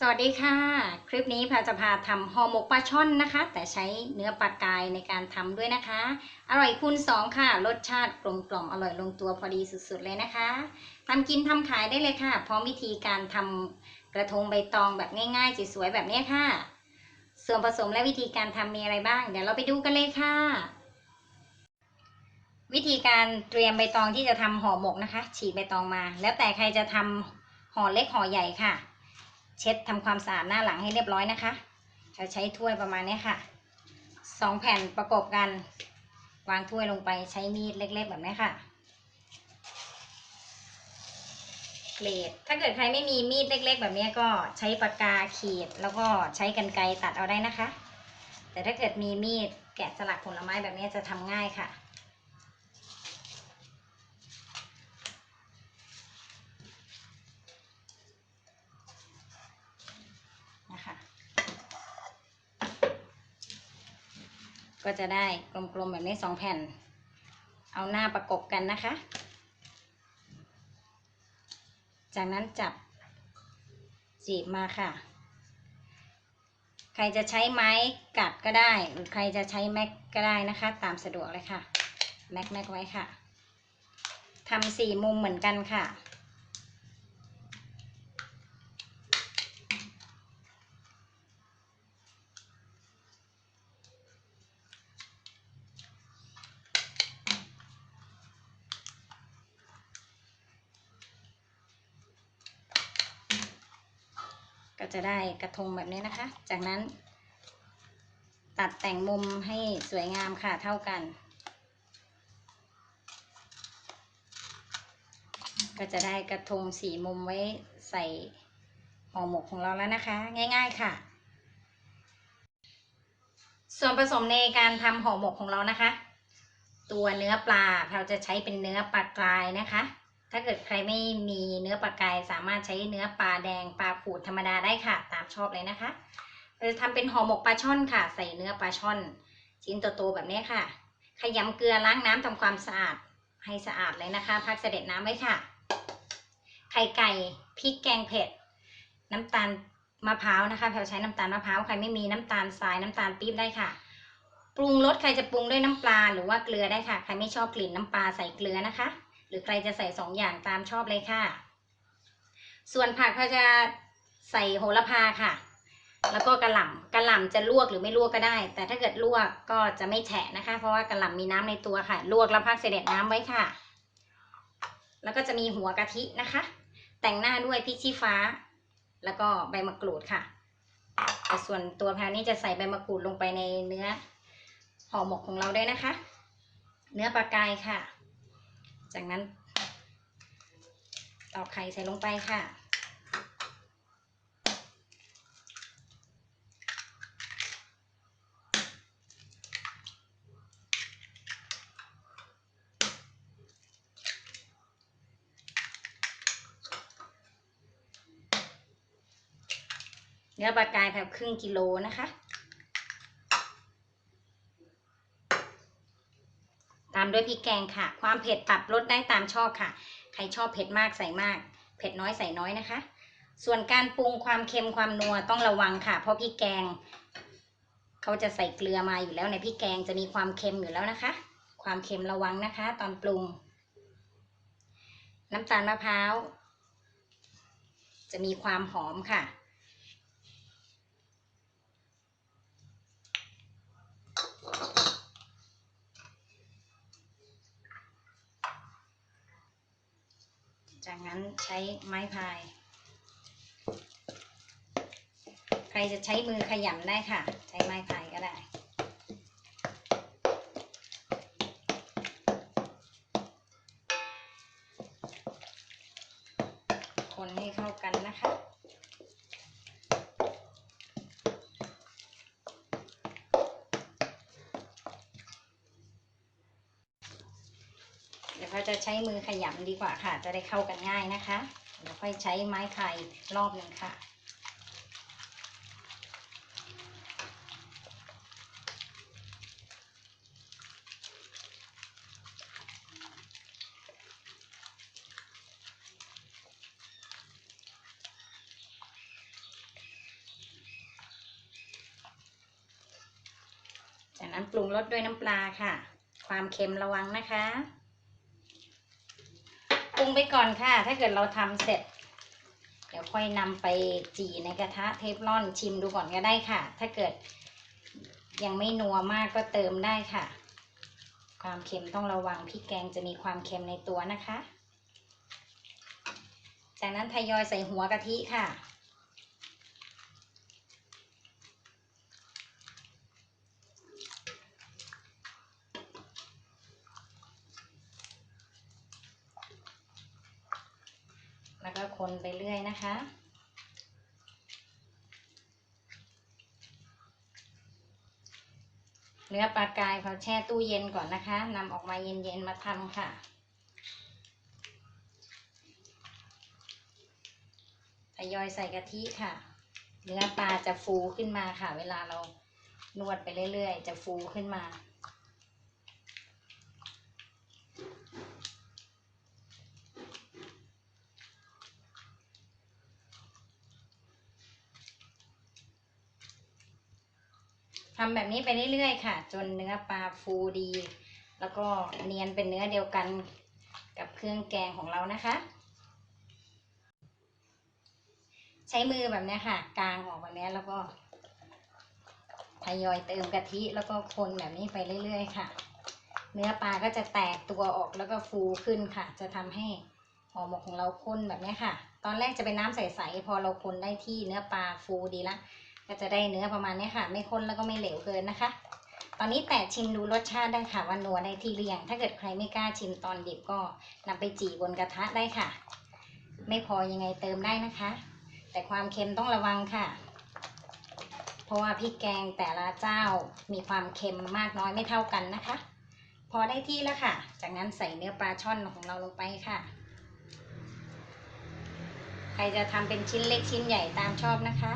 สวัสดีค่ะ คลิปนี้พาจะพาทำห่อหมกปลาช่อนนะคะ แต่ใช้เนื้อปลากายในการทำด้วยนะคะ อร่อยคูณสองค่ะ รสชาติกลมกล่อมอร่อยลงตัวพอดีสุดๆเลยนะคะทำกินทำขายได้เลยค่ะ พร้อมวิธีการทำกระทงใบตองแบบง่ายๆสวยๆแบบนี้ค่ะ ส่วนผสมและวิธีการทำมีอะไรบ้าง เดี๋ยวเราไปดูกันเลยค่ะ วิธีการเตรียมใบตองที่จะทำห่อหมกนะคะ ฉีกใบตองมา แล้วแต่ใครจะทำห่อเล็กห่อใหญ่ค่ะ เช็ดทำความสะอาดหน้าหลังให้เรียบร้อยนะคะจะใช้ถ้วยประมาณนี้ค่ะสองแผ่นประกบกัน วางถ้วยลงไปใช้มีดเล็ก ๆ แบบนี้ค่ะเกรดถ้าเกิดใครไม่มีมีดเล็ก ๆ แบบนี้ก็ใช้ปากกาขีด แล้วก็ใช้กรรไกรตัดเอาได้นะคะ แต่ถ้าเกิดมีมีดแกะสลักผลไม้แบบนี้จะทำง่ายค่ะนะคะ ก็จะได้กลมๆแบบนี้สองแผ่น เอาหน้าประกบกันนะคะ จากนั้นจับจีบมาค่ะ ใครจะใช้ไม้กัดก็ได้ หรือใครจะใช้แม็กก็ได้นะคะ ตามสะดวกเลยค่ะ แม็กแม็กไว้ค่ะทำสี่มุมเหมือนกันค่ะ ก็จะได้กระทงแบบนี้นะคะ จากนั้น ตัดแต่งมุมให้สวยงามค่ะเท่ากัน ก็จะได้กระทงสีมุมไว้ใส่ห่อหมกของเราแล้วนะคะ ง่าย ๆค่ะ ส่วนผสมในการทำห่อหมกของเรานะคะ ตัวเนื้อปลาเราจะใช้เป็นเนื้อปลากรายนะคะ ถ้าเกิดใครไม่มีเนื้อปลากายสามารถใช้เนื้อปลาแดงปลาผูดธรรมดาได้ค่ะ ตามชอบเลยนะคะเราจะทำเป็นห่อหมกปลาช่อนค่ะ ใส่เนื้อปลาช่อน ชิ้นโตๆแบบนี้ค่ะ ขยำเกลือล้างน้ำทำความสะอาดให้สะอาดเลยนะคะ พักเสด็จน้ำไว้ค่ะ ไข่ไก่พริกแกงเผ็ด น้ำตาลมะพร้าวนะคะเราใช้น้ำตาลมะพร้าวใครไม่มีน้ำตาลทรายน้ำตาลปี๊บได้ค่ะ ปรุงรสใครจะปรุงด้วยน้ำปลาหรือว่าเกลือได้ค่ะ ใครไม่ชอบกลิ่นน้ำปลาใส่เกลือนะคะ หรือใครจะใส่สองอย่างตามชอบเลยค่ะ ส่วนผักเราจะใส่โหระพาค่ะ แล้วก็กระหล่ำกระหล่ำจะลวกหรือไม่ลวกก็ได้ แต่ถ้าเกิดลวกก็จะไม่แฉะนะคะ เพราะว่ากระหล่ำมีน้ำในตัวค่ะ ลวกแล้วพักเสด็จน้ำไว้ค่ะ แล้วก็จะมีหัวกะทินะคะ แต่งหน้าด้วยพริกชี้ฟ้า แล้วก็ใบมะกรูดค่ะแต่ส่วนตัวแพรนี่จะใส่ใบมะกรูดลงไปในเนื้อห่อหมกของเราด้วยนะคะ เนื้อปลากายค่ะ จากนั้นตอกไข่ใส่ลงไปค่ะ เนื้อปลากายแบบครึ่งกิโลนะคะามด้วยพริกแกงค่ะ ความเผ็ดปรับลดได้ตามชอบค่ะ ใครชอบเผ็ดมากใส่มาก เผ็ดน้อยใส่น้อยนะคะ ส่วนการปรุงความเค็มความนัวต้องระวังค่ะ เพราะพริกแกง เขาจะใส่เกลือมาอยู่แล้วในพริกแกงจะมีความเค็มอยู่แล้วนะคะ ความเค็มระวังนะคะ ตอนปรุง น้ำตาลมะพร้าวจะมีความหอมค่ะั้นใช้ไม้พาย ใครจะใช้มือขยำได้ค่ะ ใช้ไม้พายก็ได้คนให้เข้ากันนะคะ จะใช้มือขยำดีกว่าค่ะ จะได้เข้ากันง่ายนะคะเดี๋ยวค่อยใช้ไม้ไผ่รอบหนึ่งค่ะจากนั้นปรุงรสด้วยน้ำปลาค่ะ ความเค็มระวังนะคะ งไปก่อนค่ะ ถ้าเกิดเราทำเสร็จ เดี๋ยวค่อยนำไปจีในกระทะเทฟลอนชิมดูก่อนก็ได้ค่ะ ถ้าเกิดยังไม่นัวมากก็เติมได้ค่ะ ความเค็มต้องระวังพริกแกงจะมีความเค็มในตัวนะคะ จากนั้นทยอยใส่หัวกะทิค่ะ แล้วก็ คนไปเรื่อยนะคะ เนื้อปลากายเขาแช่ตู้เย็นก่อนนะคะนำออกมาเย็นๆมาทำค่ะทยอยใส่กะทิค่ะ เนื้อปลาจะฟูขึ้นมาค่ะ เวลาเรานวดไปเรื่อยๆ จะฟูขึ้นมา ทำแบบนี้ไปเรื่อยๆค่ะ จนเนื้อปลาฟูดี แล้วก็เนียนเป็นเนื้อเดียวกันกับเครื่องแกงของเรานะคะ ใช้มือแบบนี้ค่ะกางออกแบบนี้แล้วก็ทยอยเติมกะทิแล้วก็คนแบบนี้ไปเรื่อยๆค่ะ เนื้อปลาก็จะแตกตัวออกแล้วก็ฟูขึ้นค่ะ จะทำให้ห่อหมกของเราข้นแบบนี้ค่ะ ตอนแรกจะเป็นน้ำใสๆพอเราคนได้ที่เนื้อปลาฟูดีละ ก็จะได้เนื้อประมาณนี้ค่ะ ไม่ข้นแล้วก็ไม่เหลวเกินนะคะ ตอนนี้แต่ชิมดูรสชาติได้ค่ะว่านัวได้ที่หรือยังถ้าเกิดใครไม่กล้าชิมตอนดิบก็นำไปจี่บนกระทะได้ค่ะ ไม่พอยังไงเติมได้นะคะ แต่ความเค็มต้องระวังค่ะ เพราะว่าพริกแกงแต่ละเจ้ามีความเค็มมากน้อยไม่เท่ากันนะคะ พอได้ที่แล้วค่ะ จากนั้นใส่เนื้อปลาช่อนของเราลงไปค่ะใครจะทำเป็นชิ้นเล็กชิ้นใหญ่ตามชอบนะคะ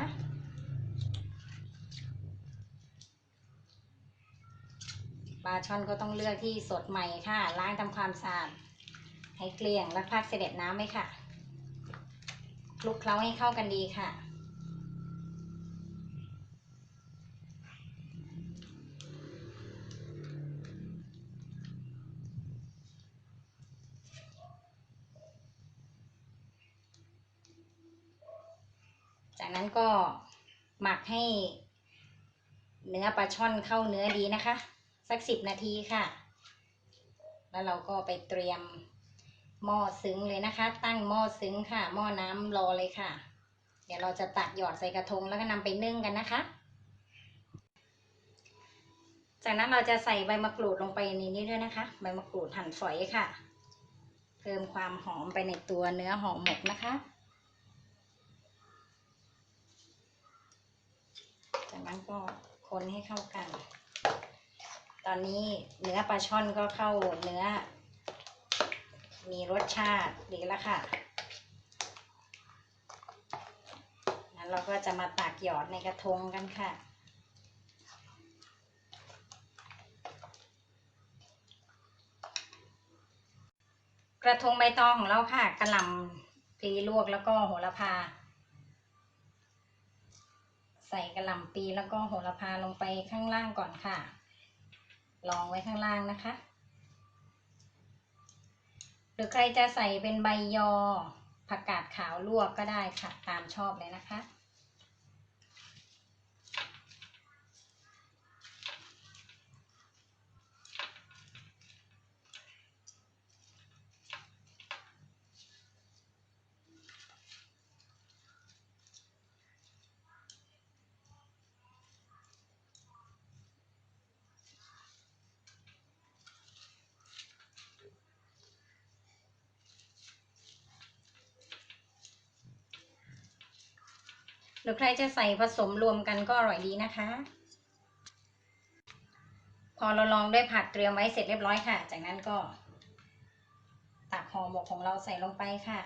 ปลาช่อนก็ต้องเลือกที่สดใหม่ค่ะ ล้างทำความสะอาดให้เกลี้ยงแล้วพักเสด็จน้ำไว้ค่ะคลุกเคล้าให้เข้ากันดีค่ะ จากนั้นก็หมักให้เนื้อปลาช่อนเข้าเนื้อดีนะคะ สักสิบนาทีค่ะ แล้วเราก็ไปเตรียมหม้อซึ้งเลยนะคะ ตั้งหม้อซึ้งค่ะ หม้อน้ำรอเลยค่ะ เดี๋ยวเราจะตักหยอดใส่กระทงแล้วก็นำไปนึ่งกันนะคะ จากนั้นเราจะใส่ใบมะกรูดลงไปในนี้ด้วยนะคะ ใบมะกรูดหั่นฝอยค่ะ เพิ่มความหอมไปในตัวเนื้อหอมหมกนะคะ จากนั้นก็คนให้เข้ากัน ตอนนี้เนื้อปลาช่อนก็เข้าเนื้อ มีรสชาติดีแล้วค่ะนั้นเราก็จะมาตักหยอดในกระทงกันค่ะกระทงใบตองของเราค่ะกระหล่ำปีลวกแล้วก็โหระพา ใส่กระหล่ำปีแล้วก็โหระพาลงไปข้างล่างก่อนค่ะ ลองไว้ข้างล่างนะคะ หรือใครจะใส่เป็นใบยอผักกาดขาวลวกก็ได้ค่ะ ตามชอบเลยนะคะ หรือใครจะใส่ผสมรวมกันก็อร่อยดีนะคะ พอเราลองด้วยผักเตรียมไว้เสร็จเรียบร้อยค่ะ จากนั้นก็ตักห่อหมกของเราใส่ลงไปค่ะ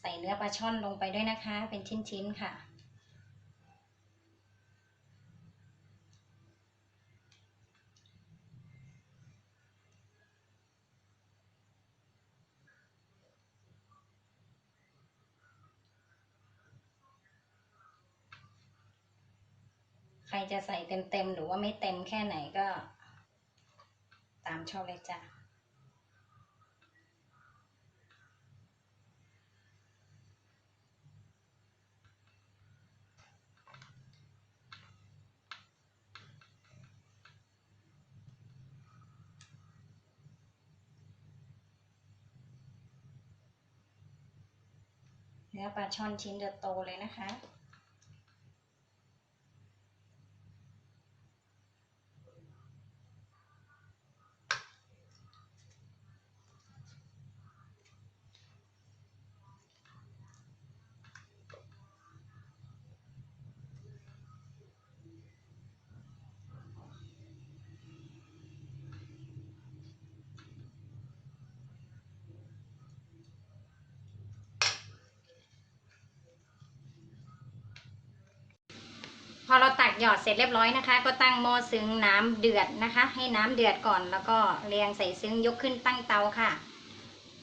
ใส่เนื้อปลาช่อนลงไปด้วยนะคะ เป็นชิ้นๆค่ะ ครจะใส่เต็มๆหรือว่าไม่เต็มแค่ไหนก็ ตามชอบเลยจ้ะเนื้อปลาช่อนชิ้นจะโตเลยนะคะ อเราตักหยอดเสร็จเรียบร้อยนะคะ ก็ตั้งหม้อซึ้งน้ำเดือดนะคะ ให้น้ำเดือดก่อนแล้วก็เรียงใส่ซึ้งยกขึ้นตั้งเตาค่ะ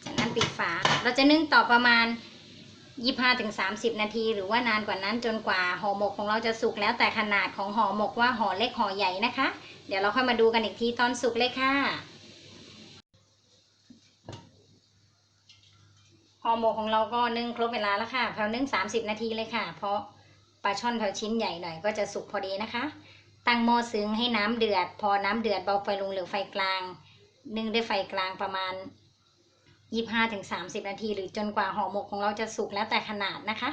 จากนั้นปิดฝา เราจะนึ่งต่อประมาณ 25-30 นาที หรือว่านานกว่านั้นจนกว่าห่อหมกของเราจะสุกแล้วแต่ขนาดของห่อหมกว่าห่อเล็กห่อใหญ่นะคะ เดี๋ยวเราค่อยมาดูกันอีกทีตอนสุกเลยค่ะห่อหมกของเราก็นึ่งครบเวลาแล้วค่ะแพลวนึ่ง30 นาทีเลยค่ะ เพราะ ปลาช่อนแพลวชิ้นใหญ่หน่อยก็จะสุกพอดีนะคะ ตั้งหม้อซึ้งให้น้ำเดือด พอน้ำเดือดเบาไฟลงเหลือไฟกลาง นึ่งด้วยไฟกลางประมาณ 25-30 นาที หรือจนกว่าห่อหมกของเราจะสุกแล้วแต่ขนาดนะคะ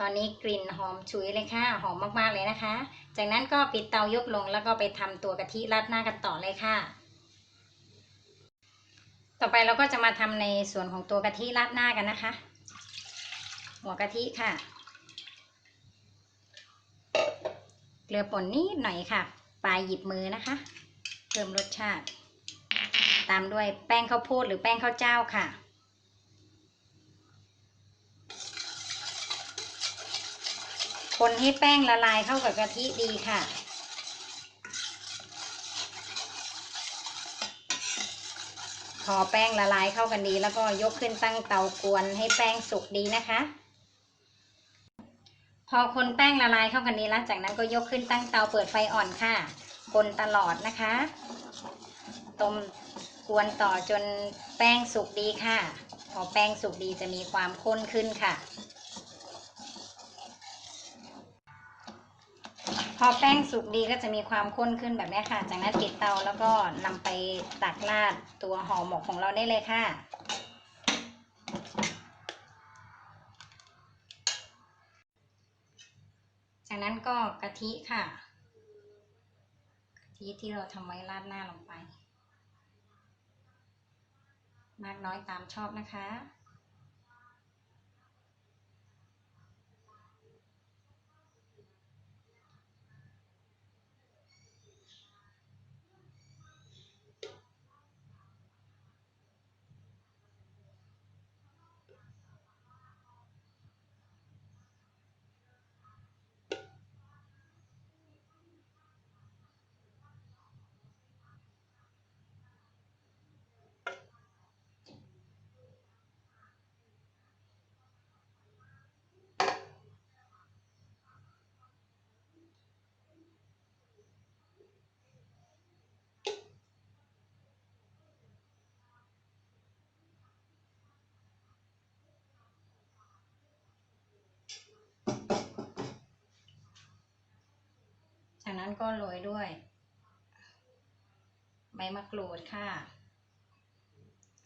ตอนนี้กลิ่นหอมฉุยเลยค่ะ หอมมากๆเลยนะคะ จากนั้นก็ปิดเตายกลงแล้วก็ไปทำตัวกะทิราดหน้ากันต่อเลยค่ะต่อไปเราก็จะมาทำในส่วนของตัวกะทิราดหน้ากันนะคะ หัวกะทิค่ะ เกลือป่นนิดหน่อยค่ะ ปลายหยิบมือนะคะ เพิ่มรสชาติ ตามด้วยแป้งข้าวโพดหรือแป้งข้าวเจ้าค่ะ คนให้แป้งละลายเข้ากับกะทิดีค่ะพอแป้งละลายเข้ากันดี แล้วก็ยกขึ้นตั้งเตากวนให้แป้งสุกดีนะคะ อคนแป้งละลายเข้ากันดีแล้ว จากนั้นก็ยกขึ้นตั้งเตาเปิดไฟอ่อนค่ะ คนตลอดนะคะ ต้มกวนต่อจนแป้งสุกดีค่ะ พอแป้งสุกดีจะมีความข้นขึ้นค่ะ พอแป้งสุกดีก็จะมีความข้นขึ้นแบบนี้ค่ะ จากนั้นปิดเตาแล้วก็นำไปตักราดตัวห่อหมกของเราได้เลยค่ะ จากนั้นก็กะ ทิค่ะ กะทิที่เราทำไว้ราดหน้าลงไป มากน้อยตามชอบนะคะ นั้นก็โรยด้วย ใบมะกรูดค่ะ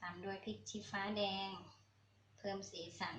ตามด้วยพริกชี้ฟ้าแดง เพิ่มสีสัน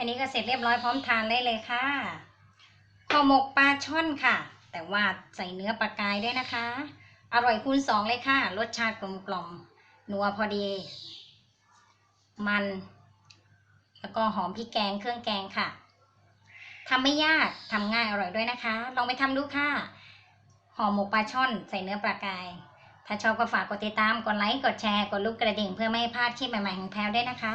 ค่นี้ก็เสร็จเรียบร้อยพร้อมทานได้เลยค่ะห่อหมกปลาช่อนค่ะ แต่ว่าใส่เนื้อปลากายด้วยนะคะ อร่อยคูณสองเลยค่ะ รสชาติกลมกล่อมนัวพอดี มัน แล้วก็หอมพริกแกงเครื่องแกงค่ะทำไม่ยากทำง่ายอร่อยด้วยนะคะ ลองไปทำดูค่ะห่อหมกปลาช่อน ใส่เนื้อปลากาย ถ้าชอบก็ฝากกดติดตาม กดไลค์ กดแชร์ กดลูกกระดิ่งเพื่อไม่ให้พลาดคลิปใหม่ๆของแพลวด้วยนะคะ